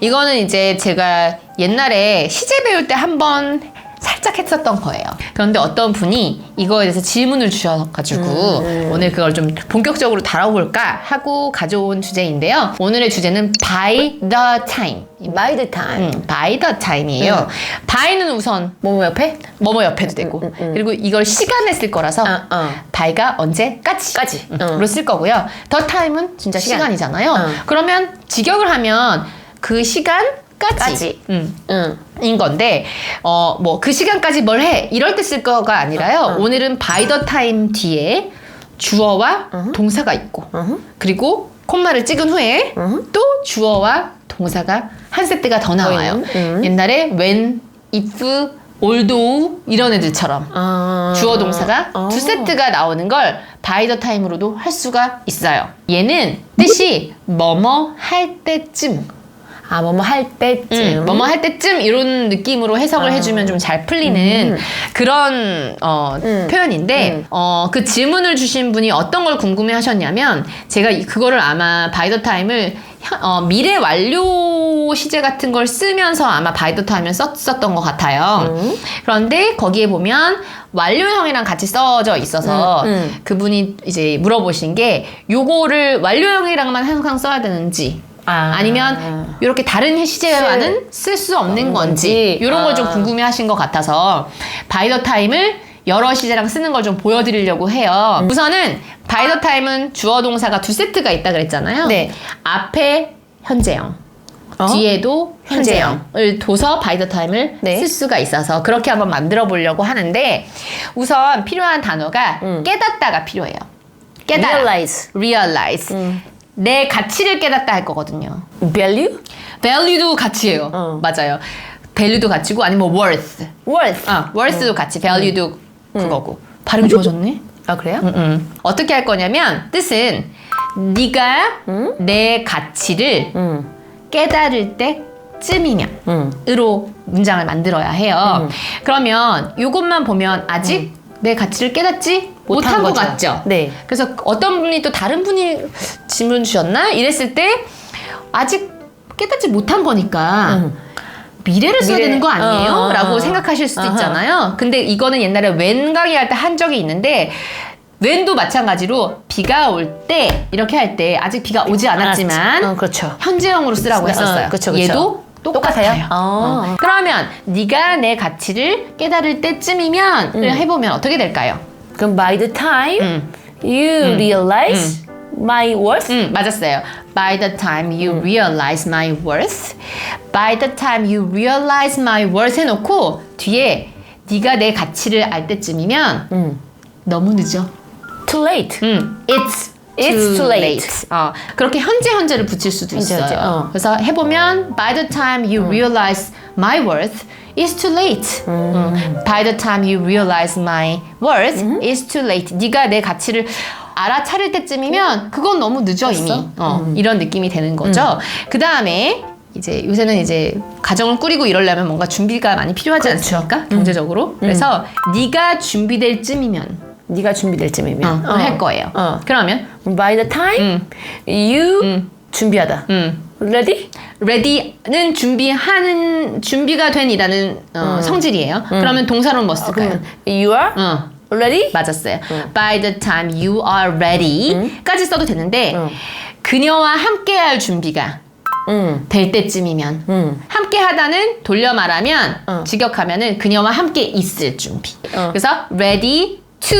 이거는 이제 제가 옛날에 시제 배울 때 한번 살짝 했었던 거예요. 그런데 어떤 분이 이거에 대해서 질문을 주셔가지고 오늘 그걸 좀 본격적으로 다뤄볼까 하고 가져온 주제인데요. 오늘의 주제는 by the time. By the time. 음, by the time이에요. by는 우선 뭐뭐 옆에? 뭐뭐 옆에도 되고 그리고 이걸 시간에 쓸 거라서 어, 어. by가 언제까지 까지. 음, 어. 로쓸 거고요. the time은 진짜 시간. 시간. 이잖아요 어. 그러면 직역을 하면 그 시간 까지. 음, 응. 인 건데 어 뭐 그 시간까지 뭘 해 이럴 때 쓸 거가 아니라요. 어, 어. 오늘은 by the time 뒤에 주어와 동사가 있고 어허. 그리고 콤마를 찍은 후에 어허. 또 주어와 동사가 한 세트가 더 나와요. 음. 옛날에 when, if, although 이런 애들처럼 아. 주어 동사가 어. 두 세트가 나오는 걸 by the time으로도 할 수가 있어요. 얘는 뜻이 뭐뭐 할 때쯤 아, 뭐뭐 할 때쯤. 음, 뭐뭐 할 때쯤 이런 느낌으로 해석을 해주면 좀 잘 풀리는 그런 어, 음. 표현인데 음. 어, 그 질문을 주신 분이 어떤 걸 궁금해하셨냐면 제가 이- 그거를 아마 바이더 타임을 어, 미래 완료 시제 같은 걸 쓰면서 아마 바이더 타임을 썼었던 것 같아요. 음. 그런데 거기에 보면 완료형이랑 같이 써져 있어서 음, 음. 그분이 이제 물어보신 게 요거를 완료형이랑만 항상 써야 되는지 아. 아니면 이렇게 다른 시제와는 쓸 수 없는 건지 건지. 이런 걸좀 아. 궁금해하신 것 같아서 바이더 타임을 여러 시제랑 쓰는 걸 좀 보여드리려고 해요. 음. 우선은 바이더 타임은 주어 동사가 두 세트가 있다 그랬잖아요. 네. 앞에 현재형. 어? 뒤에도 현재형을 둬서 바이더 타임을 네. 쓸 수가 있어서 그렇게 한번 만들어 보려고 하는데 우선 필요한 단어가 음. 깨닫다가 필요해요. 깨달아. Realize. realize. 음. 내 가치를 깨닫다 할 거거든요. Value? value도 가치예요. 어. 맞아요. value도 가치고 아니면 worth. Worth. 아, worth도 가치, value도 음. 그거고. 발음이 좋아졌네. 아, 그래요? 음, 음. 어떻게 할 거냐면 뜻은 네가 음? 내 가치를 응. 깨달을 때쯤이면 응. 으로 문장을 만들어야 해요. 그러면 이것만 보면 아직 내 가치를 깨닫지 못한, 것. 같죠? 네. 그래서 어떤 분이 또 다른 분이 질문 주셨나? 이랬을 때 아직 깨닫지 못한 거니까 음. 미래를 써야 미래. 되는 거 아니에요? 어, 어, 라고 어. 생각하실 수도. 있잖아요. 근데 이거는 옛날에 웬 강의할 때 한 적이 있는데 웬도 마찬가지로 비가 올 때 이렇게 할 때 아직 비가 오지 않았지만 어, 그렇죠. 현재형으로 쓰라고 어, 했었어요. 그쵸, 그쵸. 얘도 똑같아요. 똑같아요? 어. 어. 그러면 네가 내 가치를 깨달을 때쯤이면 음. 해보면 어떻게 될까요? 그럼 by the time 음. you realize my worth? 음, 맞았어요. By the time you realize my worth, by the time you realize my worth 해놓고 뒤에 네가 내 가치를 알 때쯤이면 음. 너무 늦어. Too late. 음, it's It's too late. 어, 그렇게 현재 현재를 붙일 수도 현재, 있어요. 현재, 어. 그래서 해보면 by the time you realize my worth, it's too late. 음. By the time you realize my worth, it's too late. 네가 내 가치를 알아차릴 때쯤이면 그건 너무 늦어 이미. 어, 이런 느낌이 되는 거죠. 그 다음에 이제 요새는 이제 가정을 꾸리고 이러려면 뭔가 준비가 많이 필요하지 그렇죠. 않습니까? 경제적으로. 그래서 네가 준비될 쯤이면 네가 준비될 쯤이면 어, 할 거예요. 어. 그러면 By the time you 준비하다. 음. Ready? ready는 준비하는 준비가 된이라는 어, 성질이에요. 그러면 동사로는 뭐 쓸까요? 그러면 you are 어, ready? 맞았어요. By the time you are ready까지 써도 되는데 응. 그녀와 함께할 준비가 응. 될 때쯤이면 응. 함께 하다는 돌려 말하면 어. 직역하면은 그녀와 함께 있을 준비. 어. 그래서 ready to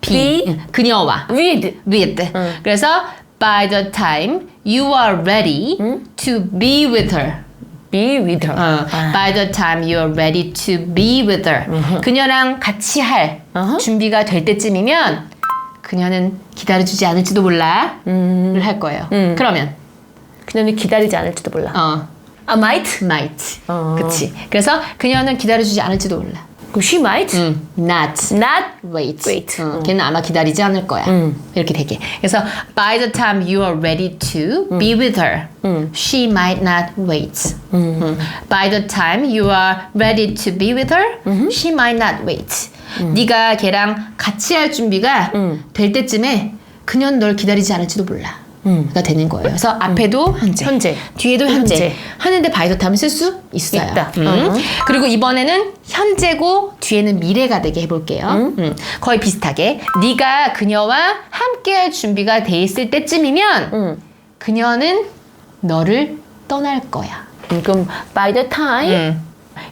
be, Be. 응, 그녀와 With. with. 응. 그래서 by the time you are ready to be with her. Be with her. 어, 아. by the time you are ready to be with her. 그녀랑 같이 할 어허. 준비가 될 때쯤이면 그녀는 기다려주지 않을지도 몰라. 를 할 거예요. 음. 그러면 그녀는 기다리지 않을지도 몰라. 어, I might. might. 어. 그치. 그래서 그녀는 기다려주지 않을지도 몰라. 그럼 she might. 음, not. Not. wait. wait. 어, 걔는 아마 기다리지 않을 거야. 음. 이렇게 되게. 그래서 by the time you are ready to be with her, she might not wait. 음. By the time you are ready to be with her, she might not wait. 네가 걔랑 같이 할 준비가 될 때쯤에 그녀는 널 기다리지 않을지도 몰라. 가 되는 거예요. 그래서 앞에도 현재, 현재. 뒤에도 현재, 현재. 하는데 바이더 타임을 쓸수 있어요. 있다. 음. 음. 그리고 이번에는 현재고 뒤에는 미래가 되게 해볼게요. 음. 거의 비슷하게 네가 그녀와 함께할 준비가 돼 있을 때쯤이면 음. 그녀는 너를 떠날 거야. 음, 그럼 by the time 음.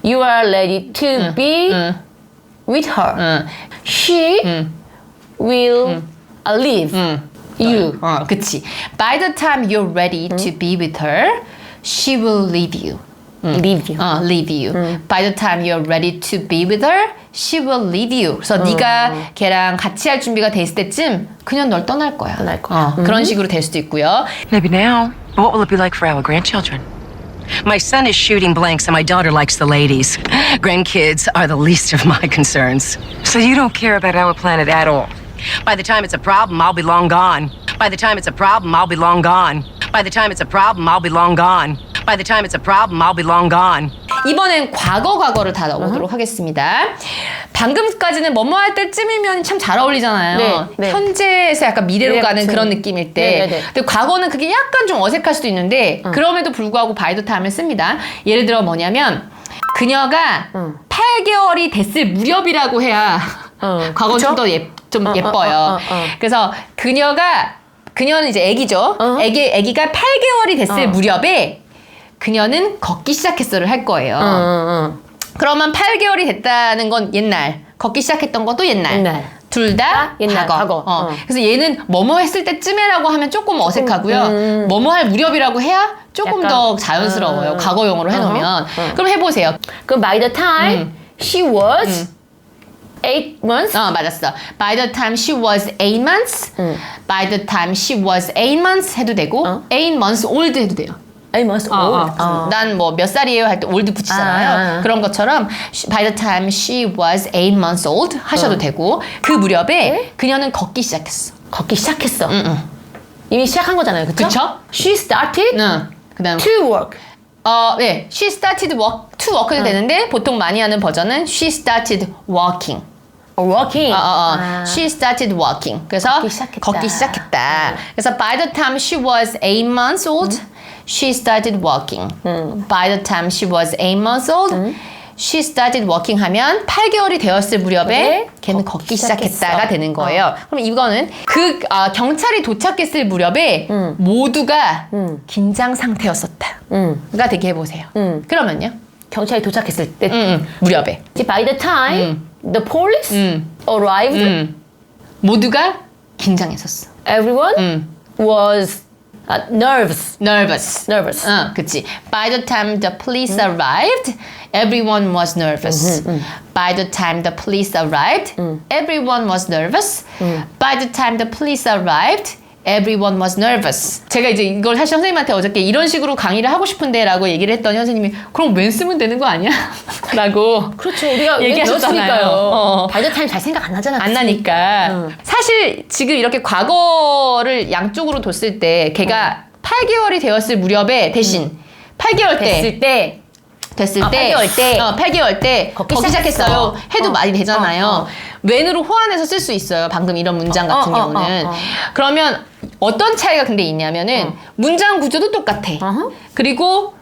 you are ready to be 응, with her, 응, she 응, will leave 응. you. 어, 그치. By the time you're ready to be with her, she will leave you. leave you. 어, leave you. By the time you're ready to be with her, she will leave you. 그래서 네가 걔랑 같이 할 준비가 돼 있을 때쯤 그냥 널 떠날 거야. 떠날 거야. 어, 그런 식으로 될 수도 있고요. Maybe now. But what will it be like for our grandchildren? My son is shooting blanks and my daughter likes the ladies. Grandkids are the least of my concerns. So you don't care about our planet at all? By the time it's a problem, I'll be long gone. By the time it's a problem, I'll be long gone. By the time it's a problem, I'll be long gone. By the time it's a problem, I'll be long gone. 이번엔 과거 과거를 다 넣어보도록 하겠습니다. 방금까지는 뭐뭐 할 때쯤이면 참 잘 어울리잖아요. 네, 네. 현재에서 약간 미래로 미래 가는 같은. 그런 느낌일 때. 네, 네, 네. 근데 과거는 그게 약간 좀 어색할 수도 있는데 그럼에도 불구하고 바이도 타임을 씁니다. 예를 들어 뭐냐면 그녀가 8개월이 됐을 무렵이라고 해야 어, 과거는 그쵸? 좀더 예, 좀 어, 어, 예뻐요. 어, 어, 어. 그래서 그녀가 그녀는 이제 아기죠. 어. 아기 아기가 8개월이 됐을 어. 무렵에 그녀는 걷기 시작했어를 할 거예요. 응, 응, 그러면 8개월이 됐다는 건 옛날, 걷기 시작했던 것도 옛날. 옛날. 둘다 옛날, 과거. 과거. 어. 어. 그래서 얘는 뭐뭐 했을 때쯤에라고 하면 조금 어색하고요. 음. 뭐뭐 할 무렵이라고 해야 조금 약간, 더 자연스러워요. 음. 과거용으로 해놓으면. 어허. 그럼 해보세요. 그럼 by the time she was eight months. 어, 맞았어. By the time she was eight months, by the time she was eight months 해도 되고, 어? eight months old 해도 돼요. eight months old. 어. 난뭐 몇 살이에요 할 때 old 붙이잖아요. 아, 아. 그런 것처럼 by the time she was eight months old 하셔도 되고 그 무렵에 네? 그녀는 걷기 시작했어. 걷기 시작했어. 이미 시작한 거잖아요, 그쵸? 그쵸? She started 응. 그다음 to work. 어, 네. She started walk to walk도 되는데 보통 많이 하는 버전은 she started walking. Or working. 어, 어, 어. 아. She started walking. 그래서 걷기 시작했다. 걷기 시작했다. 그래서 by the time she was eight months old, she started walking. By the time she was eight months old, she started walking 하면 8개월이 되었을 무렵에 네. 걔는 걷기 걷기 시작했다가 시작했어. 되는 거예요. 그럼 이거는 그 아, 경찰이 도착했을 무렵에 모두가 긴장 상태였었다. 음. 가 되게 해보세요. 그러면요? 경찰이 도착했을 때. 음, 음, 무렵에. 이제 by the time the police 음. arrived, 음. 모두가 긴장했었어. everyone 음. was uh, nervous. nervous. Nervous. 어, 그치. By the time the police arrived, everyone was nervous. By the time the police arrived, everyone was nervous. By the time the police arrived, everyone was nervous. 제가 이제 이걸 사실 선생님한테 어저께 이런 식으로 강의를 하고 싶은데 라고 얘기를 했더니 선생님이 그럼 웬 쓰면 되는 거 아니야? 라고 그렇죠. 우리가 얘기하셨잖아요. 어. the time 잘 생각 안 나잖아. 안 나니까 사실 지금 이렇게 과거를 양쪽으로 뒀을 때 걔가 8개월이 되었을 무렵에 대신 8개월 때 됐을 때 됐을 아, 때 8개월 때. 어, 8개월 때 걷기 걷기, 시작했어요. 시작했어. 해도 어. 많이 되잖아요. 어, 어. 웬으로 호환해서 쓸 수 있어요. 방금 이런 문장 어, 같은 어, 어, 경우는. 어, 어. 그러면 어떤 차이가 근데 있냐면은 문장 구조도 똑같아. 어허. 그리고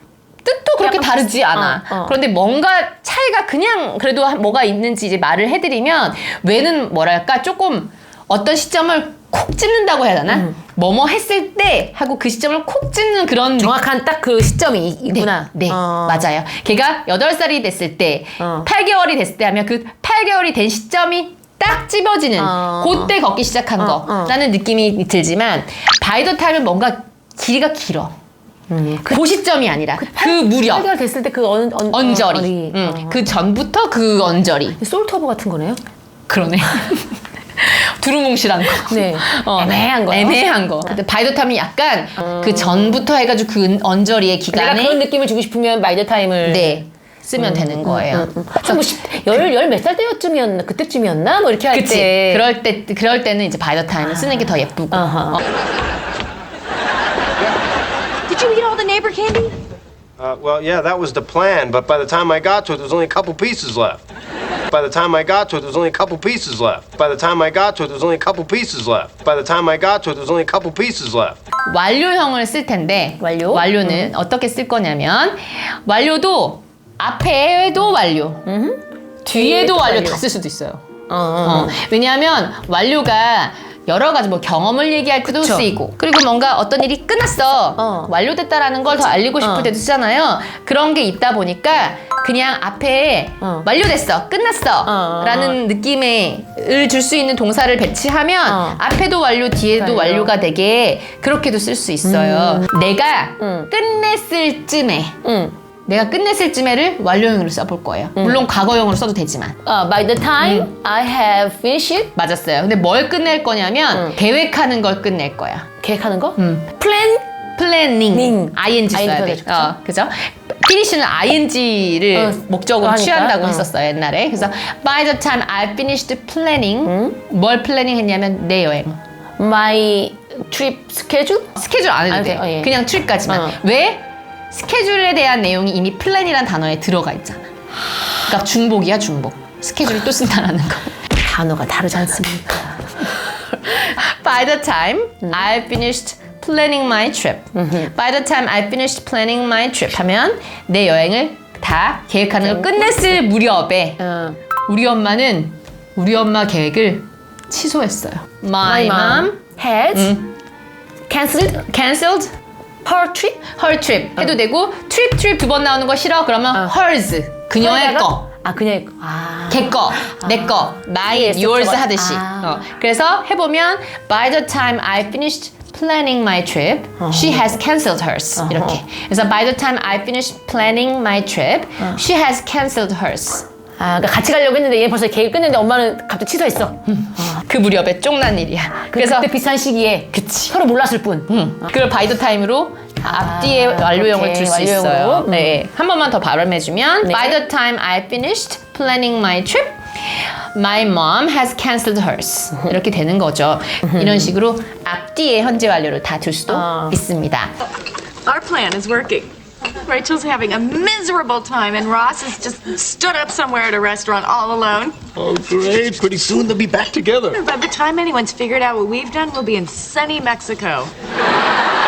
뜻도 그렇게 다르지 않아. 어, 어. 그런데 뭔가 차이가 그냥 그래도 한- 뭐가 있는지 이제 말을 해드리면 왜는 뭐랄까 조금 어떤 시점을 콕 찝는다고 해야 되나? 뭐뭐 했을 때 하고 그 시점을 콕 찝는 그런 정확한 딱 그 시점이 이- 네, 있구나. 네, 어. 맞아요. 걔가 8살이 됐을 때, 어. 8개월이 됐을 때 하면 그 8개월이 된 시점이 딱 찝어지는 어. 그때 걷기 시작한 어, 어. 거라는 느낌이 들지만 바이더 타임은 뭔가 길이가 길어. 그, 시점이 아니라 그, 무렵 8개월 됐을 때 그 언, 언, 언저리. 언저리. 응, 어. 그 전부터 그 언저리. 솔트오버 같은 거네요. 그러네. 두루뭉실한 거. 네. 애매한 거요? 애매한 거. 근데 바이더 타임이 약간 그 전부터 해가지고 그 언저리의 내가 기간에 그런 느낌을 주고 싶으면 time을 네 쓰면 되는 거예요. 뭐열열 몇 살 때쯤이었나 그때쯤이었나 뭐 이렇게 할 그치. 때. 그럴 때 그럴 때는 이제 바이더 타임을 쓰는 게 더 예쁘고. 아하. 어. Did you eat all the neighbor candy? Uh, well, yeah, that was the plan, but by the time I got to it, there was only a couple pieces left. By the time I got to it, there was only a couple pieces left. By the time I got to it, there was only a couple pieces left. By the time I got to it, there was only a couple pieces left. 완료형을 쓸 텐데 완료? 완료는 어떻게 쓸 거냐면 완료도 앞에도 완료, 뒤에도 뒤에도 완료. 다 쓸 수도 있어요. 어, 어. 어, 왜냐하면 완료가 여러 가지 뭐 경험을 얘기할 때도 그쵸. 쓰이고 그리고 뭔가 어떤 일이 끝났어 어. 완료됐다라는 걸 더 알리고 싶을 어. 때도 쓰잖아요 그런 게 있다 보니까 그냥 앞에 어. 완료됐어 끝났어 어. 라는 느낌을 줄 수 있는 동사를 배치하면 어. 앞에도 완료 뒤에도 완료. 완료가 되게 그렇게도 쓸 수 있어요 내가 음. 끝냈을 쯤에 응. 내가 끝냈을 쯤에를 완료형으로 써볼 거예요 음. 물론 과거형으로 써도 되지만 어, by the time I have finished 맞았어요. 근데 뭘 끝낼 거냐면 계획하는 걸 끝낼 거야. 계획하는 거? 음. plan 플래닝, 닝. ing 써야 돼. ING 어, 그죠? 피니시는 ing를 어, 목적으로 하니까. 취한다고 어. 했었어요 옛날에. 그래서 by the time I finished planning, 음? 뭘 플래닝 했냐면 내 여행. my trip schedule? 스케줄 안 해도 아, 돼. 어, 예. 그냥 트립까지만. 어. 왜? 스케줄에 대한 내용이 이미 플랜이란 단어에 들어가 있잖아. 그러니까 중복이야 중복. 스케줄을 또 쓴다라는 거. 단어가 다르지 않습니까? By the time I finished planning my trip. By the time I finished planning my trip 하면 내 여행을 다 계획하는 걸 끝냈을 무렵에 어. 우리 엄마는 우리 엄마 계획을 취소했어요. My, My mom mom has cancelled canceled her trip. her trip 해도 되고 trip trip 두 번 나오는 거 싫어 그러면 hers 그녀의 거. 아 그냥 아. 걔 거, 내 거, my, yes, yours. 하듯이. 아. 어. 그래서 해보면 by the time I finished planning my trip, she has cancelled hers. 이렇게. 그래서 by the time I finished planning my trip, she has cancelled hers. 아, 그러니까 같이 가려고 했는데 얘 벌써 계획 끝냈는데 엄마는 갑자기 취소했어. 그 무렵에 쫑난 일이야. 그래서 그래서 그때 비슷한 시기에 그치. 서로 몰랐을 뿐. 음. 그걸 by the time으로 앞뒤에 완료형을 그렇게 줄수 완료형으로. 있어요. 음. 네. 한 번만 더 발음해주면 네. By the time I finished planning my trip, my mom has cancelled hers. 이렇게 되는 거죠. 이런 식으로 앞뒤에 현재 완료를 다 둘 수도 어. 있습니다. Our plan is working. Rachel's having a miserable time, and Ross has just stood up somewhere at a restaurant all alone. Oh, great. Pretty soon they'll be back together. By the time anyone's figured out what we've done, we'll be in sunny Mexico.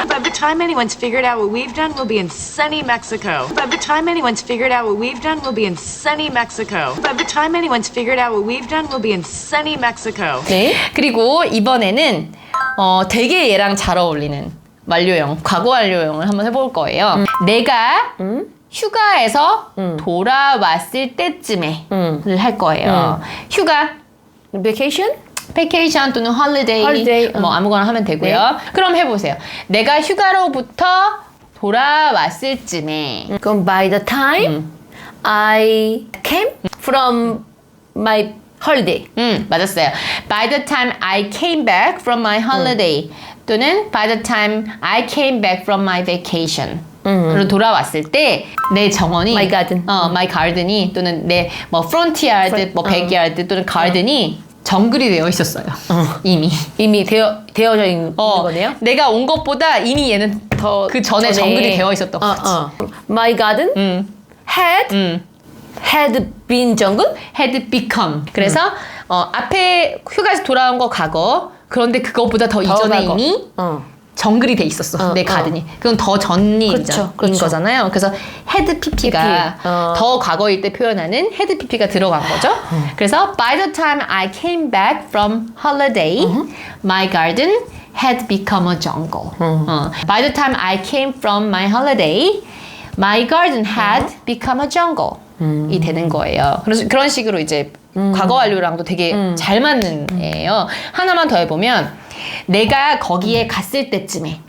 By the time anyone's figured out what we've done, we'll be in sunny Mexico. By the time anyone's figured out what we've done, we'll be in sunny Mexico. By the time anyone's figured out what we've done, we'll be in sunny Mexico. 네. 그리고 이번에는 어, 되게 얘랑 잘 어울리는 완료형, 과거 완료형을 한번 해볼 거예요. 내가 휴가에서 돌아왔을 때쯤에를 할 거예요. 휴가, vacation? 베케이션 또는 홀리데이, holiday, 뭐 응. 아무거나 하면 되고요. 그럼 해보세요. 내가 휴가로부터 돌아왔을 쯤에 그럼 by the time I came from my holiday. 음, 맞았어요. By the time I came back from my holiday 또는 by the time I came back from my vacation 로 돌아왔을 때 내 정원이 My garden. 어, my garden이 또는 내 뭐 frontyard, Front- 뭐 backyard 또는 garden이 정글이 되어 있었어요. 이미. 이미 되어 되어져 있는 어, 거네요. 내가 온 것보다 이미 얘는 더 그 전에 정글이 되어 있었던 어, 거지. 어. My garden 음. had 음. had been jungle. had become. 그래서 어, 앞에 휴가에서 돌아온 거 과거. 그런데 그것보다 더, 이전에 과거. 이미 어. 정글이 돼 있었어 어, 내 어. 가든이 그건 더 전이 그렇죠, 인 그렇죠. 거잖아요 그래서 헤드 PP가 PP. 어. 더 과거일 때 표현하는 헤드 PP가 들어간 거죠 그래서 by the time I came back from holiday my garden had become a jungle 어. by the time I came from my holiday my garden had become a jungle 이 되는 거예요 그래서 그런 식으로 이제 과거 완료랑도 되게 잘 맞는 애예요 하나만 더 해보면 내가 거기에 갔을 때쯤에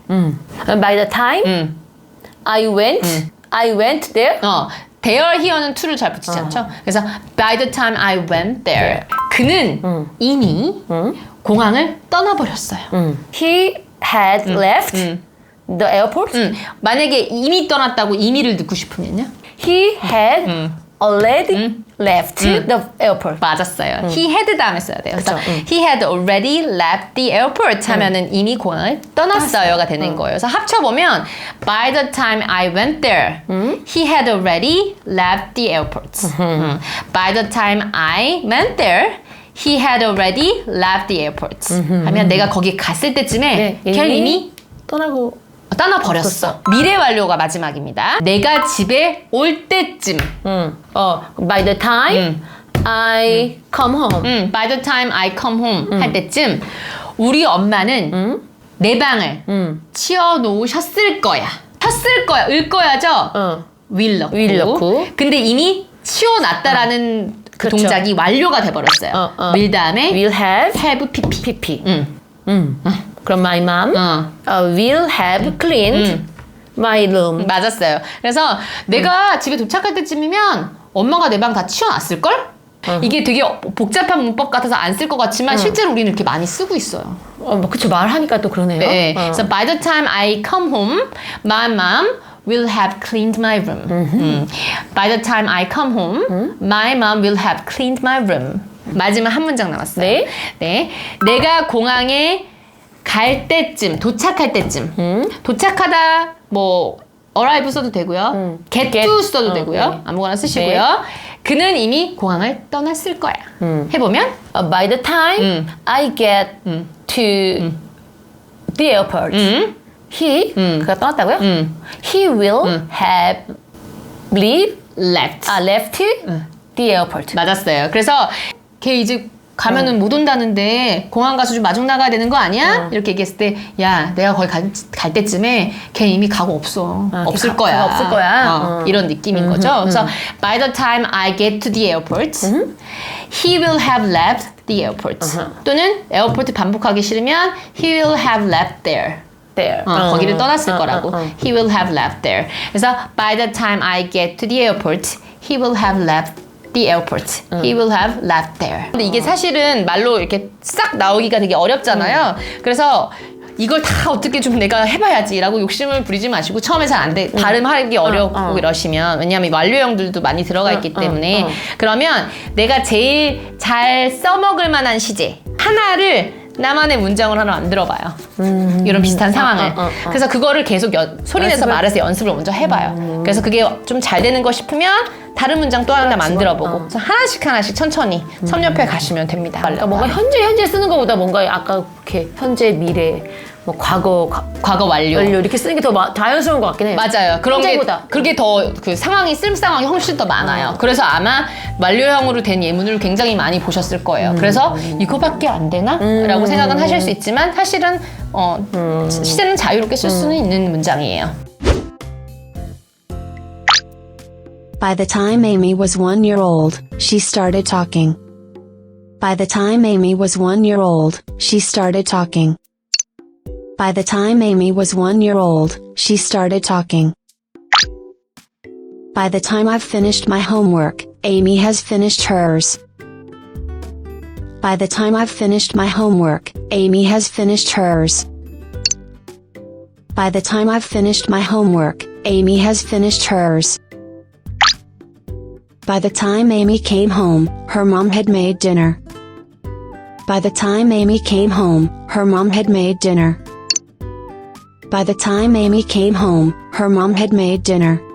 By the time 음. I went I went there. 어 there here는 to를 잘 붙이지 않죠? 그래서 by the time I went there 그는 이미 공항을 떠나버렸어요. He had left the airport. 음, 만약에 이미 떠났다고 이미를 넣고 싶으면요? He had already left the airport. 맞았어요. He had 다음에 써야 돼요. 그래서 그쵸, 음. he had already left the airport 하면은 이미 공항을 떠났어요가 되는 거예요. 그래서 합쳐 보면 by the time I went there, he had already left the airport. 음. By the time I went there, he had already left the airport. 하면 내가 거기 갔을 때쯤에 네, 걔는 이미 이미 떠나고 떠나 버렸어. 미래 완료가 마지막입니다. 내가 집에 올 때쯤. 음. 어, by the time I come home. 음, by the time I come home 할 때쯤 우리 엄마는 내 방을 치워 놓으셨을 거야. 쳤을 거야. 을 거야죠. 어. will 넣고. will 넣고. 근데 이미 치워 놨다라는 그 그쵸. 동작이 완료가 돼 버렸어요. 어, 어. will 다음에 will have have pp. PP. 음. 음. 그럼 my mom 어. uh, will have cleaned my room. 맞았어요. 그래서 내가 집에 도착할 때쯤이면 엄마가 내 방 다 치워놨을 걸? 이게 되게 복잡한 문법 같아서 안 쓸 것 같지만 실제로 우리는 이렇게 많이 쓰고 있어요. 어, 뭐 그쵸 말하니까 또 그러네요. 네. 어. So by the time I come home, my mom will have cleaned my room. 음. By the time I come home, my mom will have cleaned my room. 마지막 한 문장 남았어요. 네. 네. 내가 공항에 갈 때쯤, 도착할 때쯤. 도착하다 뭐 arrive 써도 되고요. get, get. to 써도 어, 되고요. 네. 아무거나 쓰시고요. 그는 이미 공항을 떠났을 거야. 해보면 Uh, by the time I get to the airport, he 그가 떠났다고요? He will have leave left. 아 left the airport. 맞았어요. 그래서 걔 이제 가면은 못 온다는데 공항 가서 좀 마중 나가야 되는 거 아니야? 이렇게 얘기했을 때 야 내가 거기 갈, 갈 때쯤에 걔 이미 가고 없어 아, 없을 걔 가- 거야 걔가 없을 거야? 어, 어. 이런 느낌인 거죠. 그래서 by the time I get to the airport, he will have left the airport. 또는 에어포트 반복하기 싫으면 he will have left there. there. 어, 거기를 떠났을 어, 거라고. 어, 어. He will have left there. 그래서 by the time I get to the airport, he will have left the airport. He will have left there. 근데 이게 사실은 말로 이렇게 싹 나오기가 되게 어렵잖아요. 그래서 이걸 다 어떻게 좀 내가 해봐야지라고 욕심을 부리지 마시고 처음에 잘 안 돼. 발음하기 어렵고 어. 이러시면 왜냐하면 완료형들도 많이 들어가 있기 어, 때문에 어. 그러면 내가 제일 잘 써먹을 만한 시제 하나를 나만의 문장으로 하나 만들어봐요. 이런 비슷한 상황을. 어, 어, 어. 그래서 그거를 계속 연- 소리내서 연습을- 말해서 연습을 먼저 해봐요. 그래서 그게 좀 잘 되는 거 싶으면 다른 문장 또 하나 만들어보고 그래서 하나씩 하나씩 천천히 섭렵해 가시면 됩니다. 그러니까 뭔가 현재 현재 쓰는 것보다 뭔가 아까 이렇게 현재 미래 뭐 과거 과- 과거 완료. 완료 이렇게 쓰는 게 더 자연스러운 것 같긴 해요. 맞아요. 그런 게 현재보다. 그게 더 그 상황이 쓸 상황이 훨씬 더 많아요. 그래서 아마 완료형으로 된 예문을 굉장히 많이 보셨을 거예요. 그래서 이거밖에 안 되나?라고 생각은 하실 수 있지만 사실은 어, 시제는 자유롭게 쓸 수는 있는 문장이에요. By the time Amy was one year old, she started talking. By the time Amy was one year old, she started talking. By the time Amy was one year old, she started talking. By the time I've finished my homework, Amy has finished hers. By the time I've finished my homework, Amy has finished hers. By the time I've finished my homework, Amy has finished hers. By the time Amy came home, her mom had made dinner. By the time Amy came home, her mom had made dinner. By the time Amy came home, her mom had made dinner.